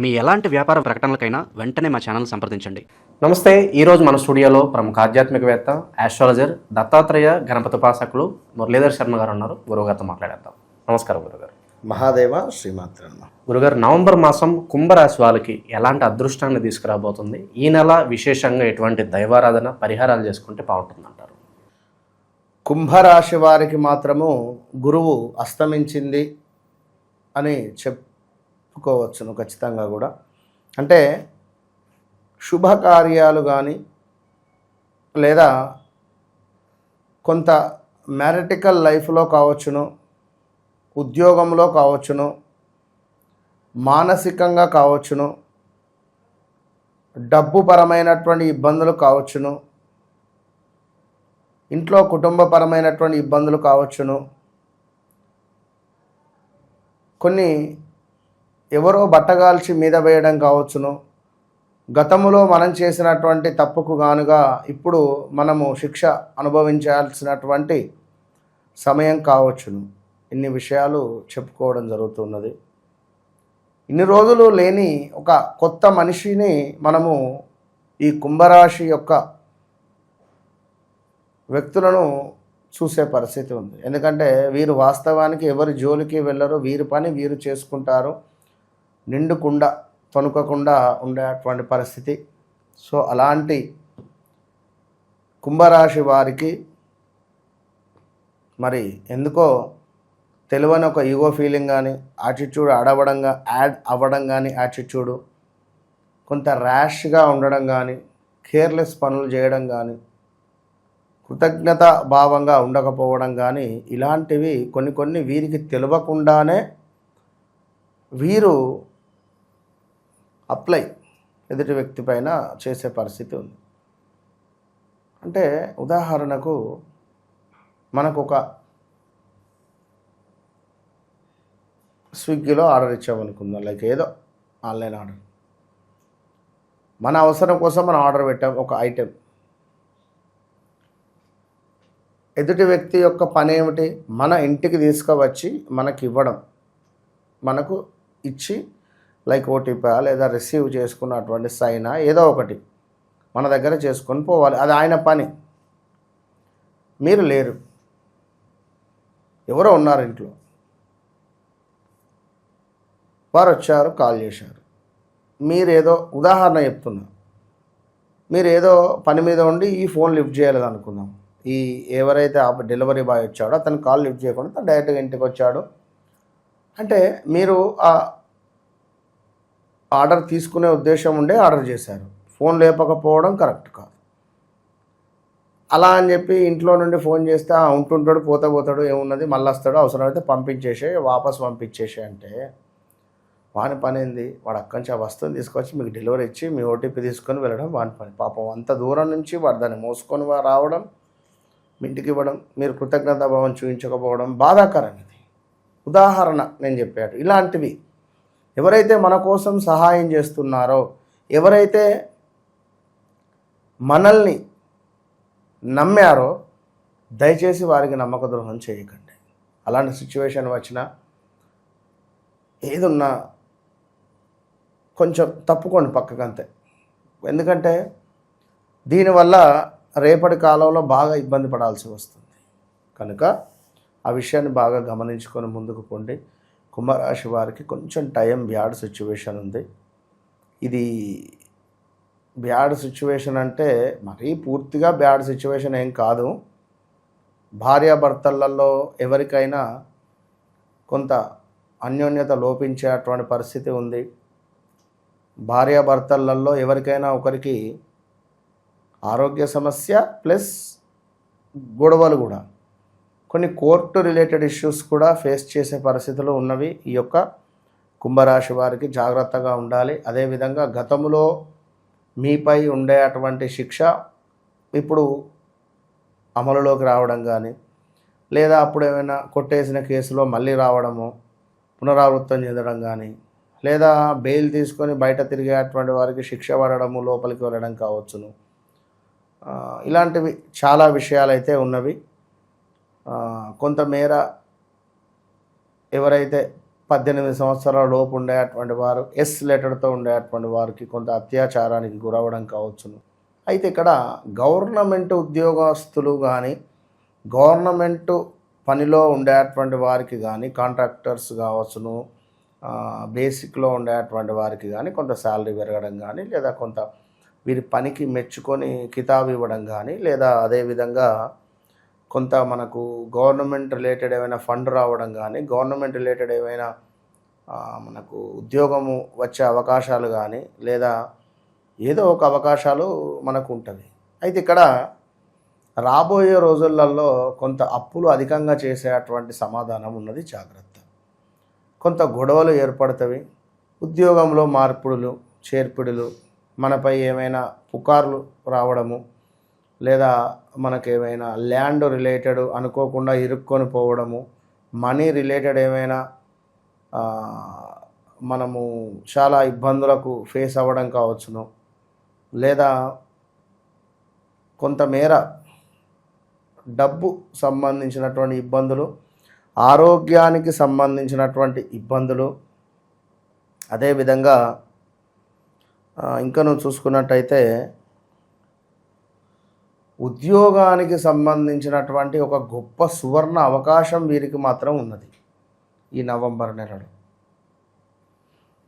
మీ ఎలాంటి వ్యాపార ప్రకటనలకైనా వెంటనే మా ఛానల్ సంప్రదించండి. నమస్తే ఈరోజు మన స్టూడియోలో ప్రముఖ ఆధ్యాత్మికవేత్త ఆస్ట్రాలజర్ దత్తాత్రేయ గణపతి ఉపాసకులు మురళీధర్ శర్మ గారు ఉన్నారు. గురువుగారితో మాట్లాడేద్దాం. నమస్కారం గురుగారు మహాదేవ శ్రీమాత్రన్న గురుగారు నవంబర్ మాసం కుంభరాశి వాళ్ళకి ఎలాంటి అదృష్టాన్ని తీసుకురాబోతుంది? ఈ నెల విశేషంగా ఎటువంటి దైవారాధన పరిహారాలు చేసుకుంటే బాగుంటుంది అంటారు కుంభరాశి వారికి మాత్రము గురువు అస్తమించింది అని చెప్పుకోవచ్చును ఖచ్చితంగా కూడా. అంటే శుభకార్యాలు కానీ లేదా కొంత మ్యారిటికల్ లైఫ్లో కావచ్చును ఉద్యోగంలో కావచ్చును మానసికంగా కావచ్చును డబ్బు పరమైనటువంటి ఇబ్బందులు కావచ్చును ఇంట్లో కుటుంబపరమైనటువంటి ఇబ్బందులు కావచ్చును కొన్ని ఎవరో బట్టగాల్చి మీద వేయడం కావచ్చును. గతములో మనం చేసినటువంటి తప్పుకు గానుగా ఇప్పుడు మనము శిక్ష అనుభవించాల్సినటువంటి సమయం కావచ్చును. ఇన్ని విషయాలు చెప్పుకోవడం జరుగుతున్నది. ఇన్ని రోజులు లేని ఒక కొత్త మనిషిని మనము ఈ కుంభరాశి యొక్క వ్యక్తులను చూసే పరిస్థితి ఉంది. ఎందుకంటే వీరు వాస్తవానికి ఎవరి జోలికి వెళ్ళరు వీరి పని వీరు చేసుకుంటారు. నిండుకుండా తొనుకకుండా ఉండేటువంటి పరిస్థితి. సో అలాంటి కుంభరాశి వారికి మరి ఎందుకో తెలివని ఒక ఈగో ఫీలింగ్ కానీ యాటిట్యూడ్ అడవడంగా యాడ్ అవ్వడం కానీ యాటిట్యూడు కొంత ర్యాష్గా ఉండడం కానీ కేర్లెస్ పనులు చేయడం కానీ కృతజ్ఞత భావంగా ఉండకపోవడం కానీ ఇలాంటివి కొన్ని కొన్ని వీరికి తెలియకుండానే వీరు అప్లై ఎదుటి వ్యక్తి పైన చేసే పరిస్థితి ఉంది. అంటే ఉదాహరణకు మనకు ఒక స్విగ్గీలో ఆర్డర్ ఇచ్చామనుకుందాం. లైక్ ఏదో ఆన్లైన్ ఆర్డర్. మన అవసరం కోసం మనం ఆర్డర్ పెట్టాం ఒక ఐటెం. ఎదుటి వ్యక్తి యొక్క పని ఏమిటి? మన ఇంటికి తీసుకువచ్చి మనకి ఇవ్వడం. మనకు ఇచ్చి లైక్ ఓటీపీ లేదా రిసీవ్ చేసుకున్నటువంటి సైనా ఏదో ఒకటి మన దగ్గర చేసుకొని పోవాలి. అది ఆయన పని. మీరు లేరు. ఎవరో ఉన్నారు ఇంట్లో. వారు వచ్చారు కాల్ చేశారు. మీరేదో ఉదాహరణ చెప్తున్నా. మీరు ఏదో పని మీద ఉండి ఈ ఫోన్ లిఫ్ట్ చేయలేదు అనుకుందాం. ఈ ఎవరైతే ఆ డెలివరీ బాయ్ వచ్చాడో అతను కాల్ లిఫ్ట్ చేయకుండా తను డైరెక్ట్గా ఇంటికి వచ్చాడు అంటే మీరు ఆ ఆర్డర్ తీసుకునే ఉద్దేశం ఉండే ఆర్డర్ చేశారు. ఫోన్ లేపకపోవడం కరెక్ట్ కాదు. అలా అని చెప్పి ఇంట్లో నుండి ఫోన్ చేస్తే "ఆ, ఉంటుంటాడు పోతా పోతాడు ఏమున్నది మళ్ళీ వస్తాడు అవసరమైతే పంపించేసే వాపస్ పంపించేసే అంటే వాని పని ఏంది? వాడు అక్కడి నుంచి ఆ వస్తువుని తీసుకొచ్చి మీకు డెలివరీ ఇచ్చి మీ ఓటీపీ తీసుకొని వెళ్ళడం వాని పని. పాపం అంత దూరం నుంచి వాడు దాన్ని మోసుకొని రావడం మీ ఇంటికి ఇవ్వడం మీరు కృతజ్ఞతాభావం చూపించకపోవడం బాధాకరం ఇది ఉదాహరణ నేను చెప్పాడు ఇలాంటివి ఎవరైతే మన కోసం సహాయం చేస్తున్నారో ఎవరైతే మనల్ని నమ్మారో దయచేసి వారికి నమ్మక ద్రోహం చేయకండి. అలాంటి సిచ్యువేషన్ వచ్చినా ఏదున్నా కొంచెం తప్పుకోండి పక్కకు అంతే. ఎందుకంటే దీనివల్ల రేపటి కాలంలో బాగా ఇబ్బంది పడాల్సి వస్తుంది. కనుక ఆ విషయాన్ని బాగా గమనించుకొని ముందుకు పోండి. కుంభరాశి వారికి కొంచెం టైం బ్యాడ్ సిచ్యువేషన్ ఉంది. ఇది బ్యాడ్ సిచ్యువేషన్ అంటే మరీ పూర్తిగా బ్యాడ్ సిచ్యువేషన్ ఏం కాదు. భార్యాభర్తలలో ఎవరికైనా కొంత అన్యోన్యత లోపించేటువంటి పరిస్థితి ఉంది. భార్యాభర్తలలో ఎవరికైనా ఒకరికి ఆరోగ్య సమస్య ప్లస్ గొడవలు కూడా. కొన్ని కోర్టు రిలేటెడ్ ఇష్యూస్ కూడా ఫేస్ చేసే పరిస్థితులు ఉన్నవి. ఈ యొక్క కుంభరాశి వారికి జాగ్రత్తగా ఉండాలి. అదేవిధంగా గతంలో మీపై ఉండే అటువంటి శిక్ష ఇప్పుడు అమలులోకి రావడం కానీ లేదా అప్పుడు ఏమైనా కొట్టేసిన కేసులో మళ్ళీ రావడము పునరావృతం చెందడం కానీ లేదా బెయిల్ తీసుకొని బయట తిరిగేటువంటి వారికి శిక్ష పడడము లోపలికి వెళ్ళడం కావచ్చును. ఇలాంటివి చాలా విషయాలు అయితే ఉన్నవి. కొంతమేర ఎవరైతే పద్దెనిమిది సంవత్సరాల లోపు ఉండేటువంటి వారు ఎస్ లెటర్తో ఉండేటువంటి వారికి కొంత అత్యాచారానికి గురవడం కావచ్చును. అయితే ఇక్కడ గవర్నమెంట్ ఉద్యోగస్తులు కానీ గవర్నమెంట్ పనిలో ఉండేటువంటి వారికి కానీ కాంట్రాక్టర్స్ కావచ్చును బేసిక్లో ఉండేటువంటి వారికి కానీ కొంత శాలరీ పెరగడం కానీ లేదా కొంత వీరి పనికి మెచ్చుకొని కితాబు ఇవ్వడం కానీ లేదా అదేవిధంగా కొంత మనకు గవర్నమెంట్ రిలేటెడ్ ఏమైనా ఫండ్ రావడం కానీ గవర్నమెంట్ రిలేటెడ్ ఏమైనా మనకు ఉద్యోగము వచ్చే అవకాశాలు కానీ లేదా ఏదో ఒక అవకాశాలు మనకు ఉంటుంది. అయితే ఇక్కడ రాబోయే రోజులలో కొంత అప్పులు అధికంగా చేసేటువంటి సమాధానం ఉన్నది జాగ్రత్త. కొంత గొడవలు ఏర్పడతవి ఉద్యోగంలో మార్పుడులు చేర్పిడులు మనపై ఏమైనా పుకార్లు రావడము లేదా మనకేమైనా ల్యాండ్ రిలేటెడ్ అనుకోకుండా ఇరుక్కొని పోవడము మనీ రిలేటెడ్ ఏమైనా మనము చాలా ఇబ్బందులకు ఫేస్ అవ్వడం కావచ్చును. లేదా కొంతమేర డబ్బు సంబంధించినటువంటి ఇబ్బందులు ఆరోగ్యానికి సంబంధించినటువంటి ఇబ్బందులు అదేవిధంగా ఆ, ఇంకా నువ్వు చూసుకున్నట్టయితే ఉద్యోగానికి సంబంధించినటువంటి ఒక గొప్ప సువర్ణ అవకాశం వీరికి మాత్రం ఉన్నది ఈ నవంబర్ నెలలో.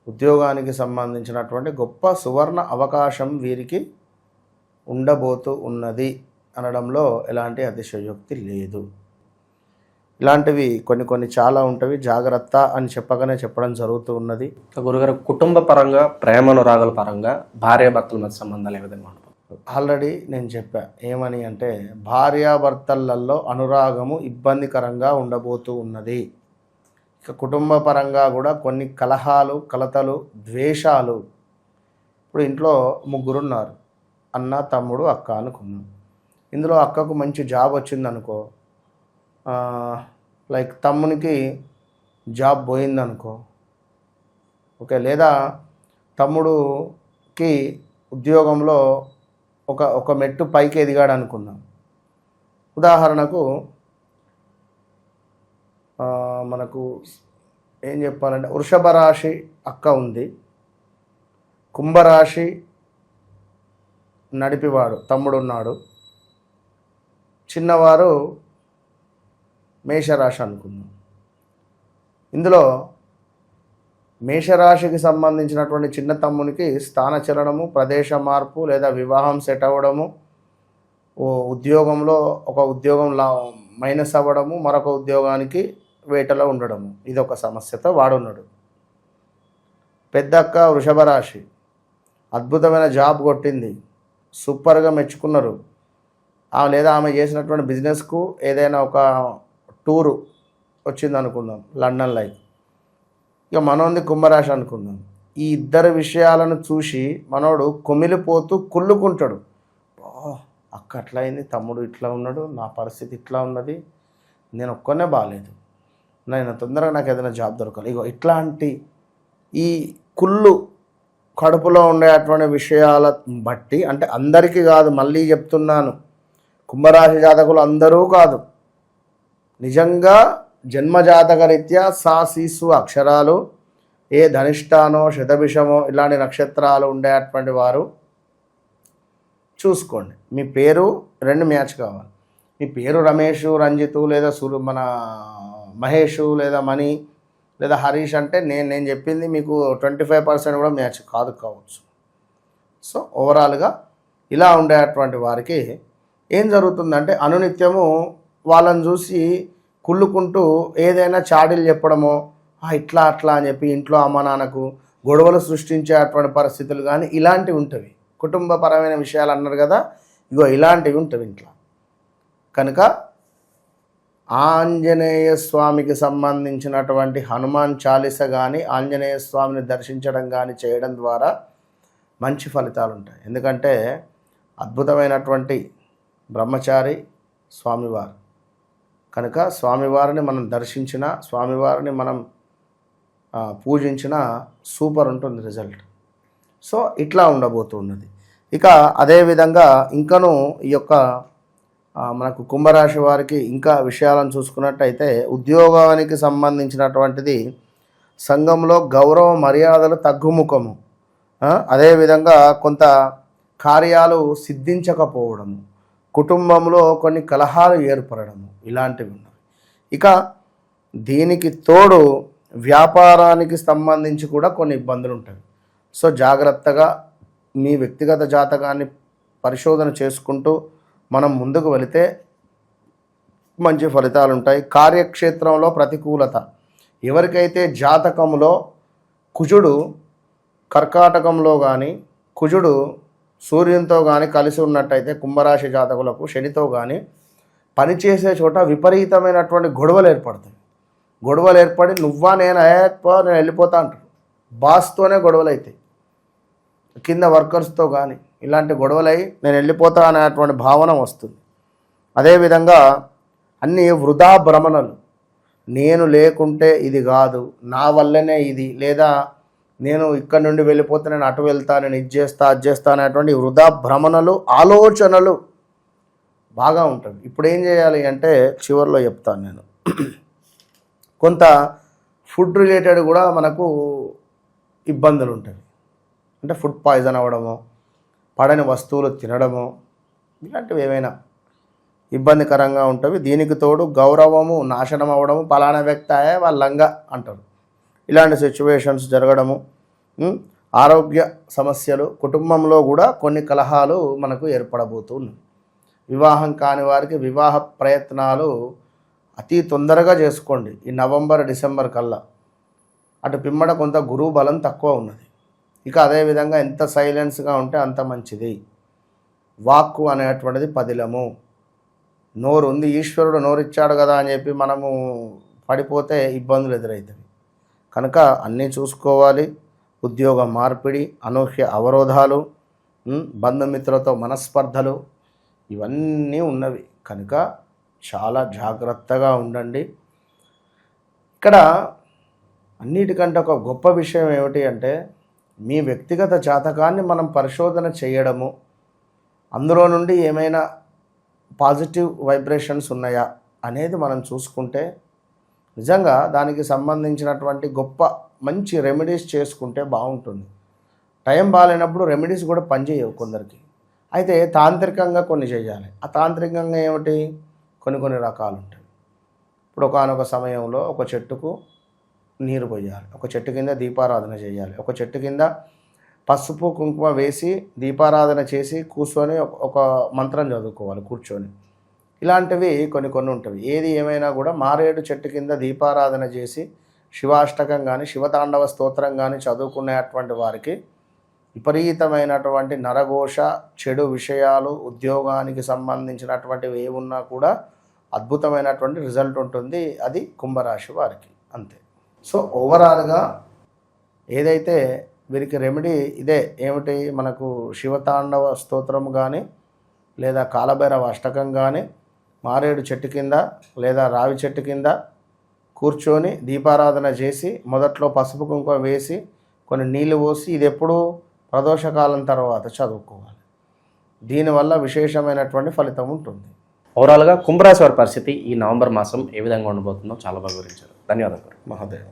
ఉద్యోగానికి సంబంధించినటువంటి గొప్ప సువర్ణ అవకాశం వీరికి ఉండబోతూ ఉన్నది అనడంలో ఎలాంటి అతిశయోక్తి లేదు. ఇలాంటివి కొన్ని కొన్ని చాలా ఉంటవి. జాగ్రత్త అని చెప్పగానే చెప్పడం జరుగుతూ ఉన్నది. గురుగారు కుటుంబ పరంగా ప్రేమనురాగాల పరంగా భార్యాభర్తల మధ్య సంబంధాలు ఏ విధంగా ఆల్రెడీ నేను చెప్పా ఏమని అంటే భార్యాభర్తలలో అనురాగము ఇబ్బందికరంగా ఉండబోతూ ఉన్నది. ఇక కుటుంబ పరంగా కూడా కొన్ని కలహాలు కలతలు ద్వేషాలు. ఇప్పుడు ఇంట్లో ముగ్గురు ఉన్నారు అన్న తమ్ముడు అక్క అనుకున్నాం. ఇందులో అక్కకు మంచి జాబ్ వచ్చింది అనుకో లైక్ తమ్మునికి జాబ్ పోయిందనుకో ఓకే లేదా తమ్ముడుకి ఉద్యోగంలో ఒక ఒక మెట్టు పైకి ఎదిగాడు అనుకుందాం ఉదాహరణకు మనకు ఏం చెప్పాలంటే వృషభ రాశి అక్క ఉంది. కుంభరాశి నడిపివాడు తమ్ముడు ఉన్నాడు చిన్నవారు మేషరాశి అనుకుందాం. ఇందులో మేషరాశికి సంబంధించినటువంటి చిన్న తమ్మునికి స్థానచలనము ప్రదేశ మార్పు లేదా వివాహం సెట్ అవ్వడము ఓ ఉద్యోగంలో ఒక ఉద్యోగం లా మైనస్ అవ్వడము మరొక ఉద్యోగానికి వేటలో ఉండడము. ఇది ఒక సమస్యతో వాడున్నాడు. పెద్దక్క వృషభ రాశి. అద్భుతమైన జాబ్ కొట్టింది. సూపర్గా మెచ్చుకున్నారు. ఆమె లేదా ఆమె చేసినటువంటి బిజినెస్కు ఏదైనా ఒక టూరు వచ్చింది అనుకుందాం లండన్ లైఫ్. ఇక మనోంది కుంభరాశి అనుకుందాం. ఈ ఇద్దరు విషయాలను చూసి మనోడు కుమిలిపోతూ కుళ్ళుకుంటాడు. అక్క అట్లా అయింది తమ్ముడు ఇట్లా ఉన్నాడు నా పరిస్థితి ఇట్లా ఉన్నది నేను ఒక్కనే బాగాలేదు నేను తొందరగా నాకు ఏదైనా జాబ్ దొరకాలి. ఇగో ఇట్లాంటి ఈ కుళ్ళు కడుపులో ఉండేటువంటి విషయాల బట్టి అంటే అందరికీ కాదు మళ్ళీ చెప్తున్నాను కుంభరాశి జాతకులు అందరూ కాదు. నిజంగా జన్మజాతక రీత్యా సా సీసు అక్షరాలు ఏ ధనిష్టానో శతభిషమో ఇలాంటి నక్షత్రాలు ఉండేటువంటి వారు చూసుకోండి. మీ పేరు రెండు మ్యాచ్ కావాలి. మీ పేరు రమేష్ రంజిత్ లేదా సురు మన మహేష్ లేదా మణి లేదా హరీష్ అంటే నేను నేను చెప్పింది మీకు ట్వంటీ ఫైవ్ పర్సెంట్ కూడా మ్యాచ్ కాదు కావచ్చు. సో ఓవరాల్గా ఇలా ఉండేటువంటి వారికి ఏం జరుగుతుందంటే అనునిత్యము వాళ్ళని చూసి కుళ్ళుకుంటూ ఏదైనా చాడీలు చెప్పడమో ఇట్లా అట్లా అని చెప్పి ఇంట్లో అమ్మ నాన్నకు గొడవలు సృష్టించేటువంటి పరిస్థితులు కానీ ఇలాంటివి ఉంటవి. కుటుంబపరమైన విషయాలు అన్నారు కదా ఇగో ఇలాంటివి ఉంటవి ఇంట్లో. కనుక ఆంజనేయ స్వామికి సంబంధించినటువంటి హనుమాన్ చాలీస కానీ ఆంజనేయ స్వామిని దర్శించడం కానీ చేయడం ద్వారా మంచి ఫలితాలు ఉంటాయి. ఎందుకంటే అద్భుతమైనటువంటి బ్రహ్మచారి స్వామివారు. కనుక స్వామివారిని మనం దర్శించిన స్వామివారిని మనం పూజించిన సూపర్ ఉంటుంది రిజల్ట్. సో ఇట్లా ఉండబోతున్నది. ఇక అదేవిధంగా ఇంకను ఈ యొక్క మనకు కుంభరాశి వారికి ఇంకా విషయాలను చూసుకున్నట్టయితే ఉద్యోగానికి సంబంధించినటువంటిది సంఘంలో గౌరవ మర్యాదలు తగ్గుముఖము. అదేవిధంగా కొంత కార్యాలు సిద్ధించకపోవడము. కుటుంబంలో కొన్ని కలహాలు ఏర్పడము ఇలాంటివి ఉన్నాయి ఇక దీనికి తోడు వ్యాపారానికి సంబంధించి కూడా కొన్ని ఇబ్బందులు ఉంటాయి సో జాగ్రత్తగా మీ వ్యక్తిగత జాతకాన్ని పరిశోధన చేసుకుంటూ మనం ముందుకు వెళితే మంచి ఫలితాలు ఉంటాయి కార్యక్షేత్రంలో ప్రతికూలత. ఎవరికైతే జాతకంలో కుజుడు కర్కాటకంలో కానీ కుజుడు సూర్యునితో కానీ కలిసి ఉన్నట్టయితే కుంభరాశి జాతకులకు శనితో కానీ పనిచేసే చోట విపరీతమైనటువంటి గొడవలు ఏర్పడతాయి. గొడవలు ఏర్పడి నువ్వా నేను? అయ్యప్ప నేను వెళ్ళిపోతా అంటారు. బాస్తోనే గొడవలు అవుతాయి కింద వర్కర్స్తో కానీ ఇలాంటి గొడవలై నేను వెళ్ళిపోతా అనేటువంటి భావన వస్తుంది. అదేవిధంగా అన్నీ వృధా భ్రమణలు. నేను లేకుంటే ఇది కాదు నా వల్లనే ఇది లేదా నేను ఇక్కడ నుండి వెళ్ళిపోతే నేను అటు వెళ్తా నేను ఇది చేస్తా అది చేస్తా అనేటువంటి వృధా భ్రమణలు ఆలోచనలు బాగా ఉంటుంది ఇప్పుడు ఏం చేయాలి అంటే చివరిలో చెప్తాను నేను. కొంత ఫుడ్ రిలేటెడ్ కూడా మనకు ఇబ్బందులు ఉంటాయి అంటే ఫుడ్ పాయిజన్ అవ్వడము పడని వస్తువులు తినడము ఇలాంటివి ఏమైనా ఇబ్బందికరంగా ఉంటవి. దీనికి తోడు గౌరవము నాశనం అవ్వడము పలానా వ్యక్తాయే వాళ్ళంగా అంటారు. ఇలాంటి సిచ్యువేషన్స్ జరగడము ఆరోగ్య సమస్యలు కుటుంబంలో కూడా కొన్ని కలహాలు మనకు ఏర్పడబోతున్నాయి వివాహం కాని వారికి వివాహ ప్రయత్నాలు అతి తొందరగా చేసుకోండి. ఈ నవంబర్ డిసెంబర్ కల్లా. అటు పిమ్మడ కొంత గురువు బలం తక్కువ ఉన్నది. ఇక అదేవిధంగా ఎంత సైలెన్స్గా ఉంటే అంత మంచిది. వాక్కు అనేటువంటిది పదిలము. నోరు ఉంది ఈశ్వరుడు నోరిచ్చాడు కదా అని చెప్పి మనము పడిపోతే ఇబ్బందులు ఎదురవుతాయి కనుక అన్నీ చూసుకోవాలి. ఉద్యోగ మార్పిడి అనూహ్య అవరోధాలు బంధుమిత్రులతో మనస్పర్ధలు ఇవన్నీ ఉన్నవి. కనుక చాలా జాగ్రత్తగా ఉండండి. ఇక్కడ అన్నిటికంటే ఒక గొప్ప విషయం ఏమిటి అంటే మీ వ్యక్తిగత జాతకాన్ని మనం పరిశోధన చేయడము. అందులో నుండి ఏమైనా పాజిటివ్ వైబ్రేషన్స్ ఉన్నాయా అనేది మనం చూసుకుంటే నిజంగా దానికి సంబంధించినటువంటి గొప్ప మంచి రెమెడీస్ చేసుకుంటే బాగుంటుంది. టైం బాగాలేనప్పుడు రెమెడీస్ కూడా పనిచేయవు కొందరికి. అయితే తాంత్రికంగా కొన్ని చేయాలి. ఆ తాంత్రికంగా ఏమిటి? కొన్ని కొన్ని రకాలు ఉంటాయి ఇప్పుడు ఒకనొక సమయంలో ఒక చెట్టుకు నీరు పోయాలి. ఒక చెట్టు కింద దీపారాధన చేయాలి. ఒక చెట్టు కింద పసుపు కుంకుమ వేసి దీపారాధన చేసి కూర్చొని ఒక- మంత్రం చదువుకోవాలి కూర్చొని. ఇలాంటివి కొన్ని కొన్ని ఉంటాయి. ఏది ఏమైనా కూడా మారేడు చెట్టు కింద దీపారాధన చేసి శివాష్టకం కానీ శివతాండవ స్తోత్రం కానీ చదువుకునేటువంటి వారికి విపరీతమైనటువంటి నరఘోష చెడు విషయాలు ఉద్యోగానికి సంబంధించినటువంటివి ఏమున్నా ఉన్నా కూడా అద్భుతమైనటువంటి రిజల్ట్ ఉంటుంది. అది కుంభరాశి వారికి అంతే. సో ఓవరాల్గా ఏదైతే వీరికి రెమెడీ ఇదే ఏమిటి? మనకు శివతాండవ స్తోత్రం కానీ లేదా కాలభైరవ అష్టకం కానీ మారేడు చెట్టు కింద లేదా రావి చెట్టు కింద కూర్చొని దీపారాధన చేసి మొదట్లో పసుపు కుంకుమ వేసి కొన్ని నీళ్ళు పోసి ఇది ఎప్పుడు ప్రదోషకాలం తర్వాత చదువుకోవాలి. దీనివల్ల విశేషమైనటువంటి ఫలితం ఉంటుంది. ఓవరాల్గా కుంభరాశి వారి పరిస్థితి ఈ నవంబర్ మాసం ఏ విధంగా ఉండబోతుందో చాలా బాగా వివరించారు. ధన్యవాదాలు. మహోదయం